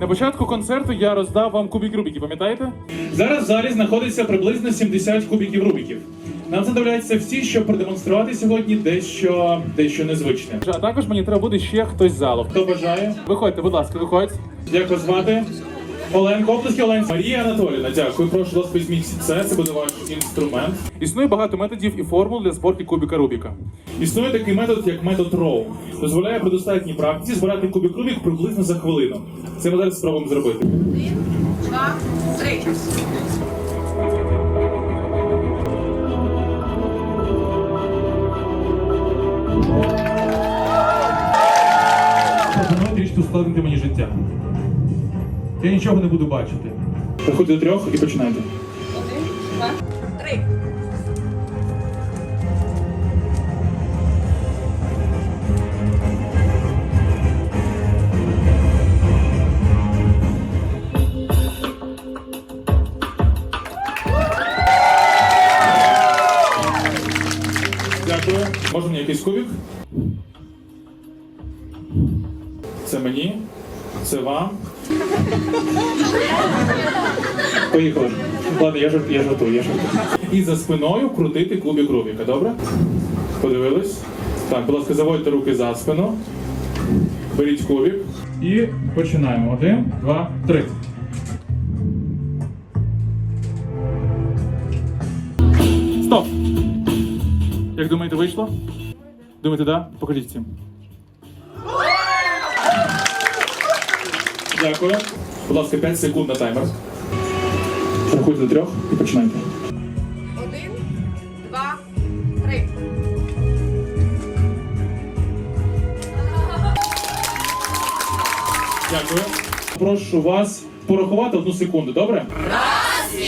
На початку концерту я роздав вам кубик Рубіків, пам'ятаєте? Зараз в залі знаходиться приблизно 70 кубиків Рубіків. Нам задивляються всі, щоб продемонструвати сьогодні дещо, дещо незвичне. А також мені треба буде ще хтось з залу. Хто бажає? Виходьте, будь ласка, виходь. Як вас звати? Оленко, оплески Оленці. Марія Анатоліївна, дякую. Прошу вас візьміть це, це буде ваш інструмент. Існує багато методів і формул для зборки кубика Рубіка. Існує такий метод, як метод Роу. Дозволяє при достатній практиці збирати кубик Рубік приблизно за хвилину. Це ми зараз спробуємо зробити. Один, два, три. Пропоную трішки ускладнити мені життя. Я нічого не буду бачити. Приходьте до трьох і починайте. Один, два, три. Дякую. Можна мені якийсь кубик? Це мені. Це вам. Поїхали. Ладно, я жартую, я жартую, я жартую. І за спиною крутити кубик Рубіка, добре? Подивились? Так, будь ласка, заводьте руки за спину. Беріть кубик. І починаємо. Один, два, три. Стоп! Як думаєте, вийшло? Думаєте, да? Покажіть всім. Дякую. Будь ласка, 5 секунд на таймер. Рахуйте до трьох і починайте. Один, два, три. Дякую. Прошу вас порахувати одну секунду, добре? Раз,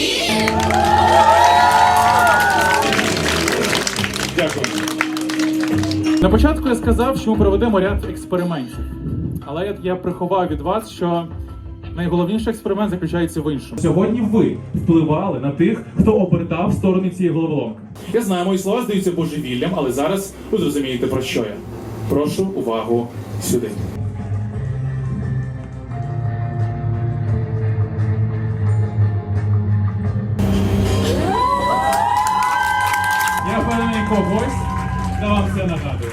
Дякую. На початку я сказав, що ми проведемо ряд експериментів. Але я приховав від вас, що найголовніший експеримент заключається в іншому. Сьогодні ви впливали на тих, хто обертав сторони цієї головоломки. Я знаю, мої слова здаються божевіллям, але зараз ви зрозумієте про що я. Прошу увагу сюди. Я впевнений, когось, та вам це нагадує.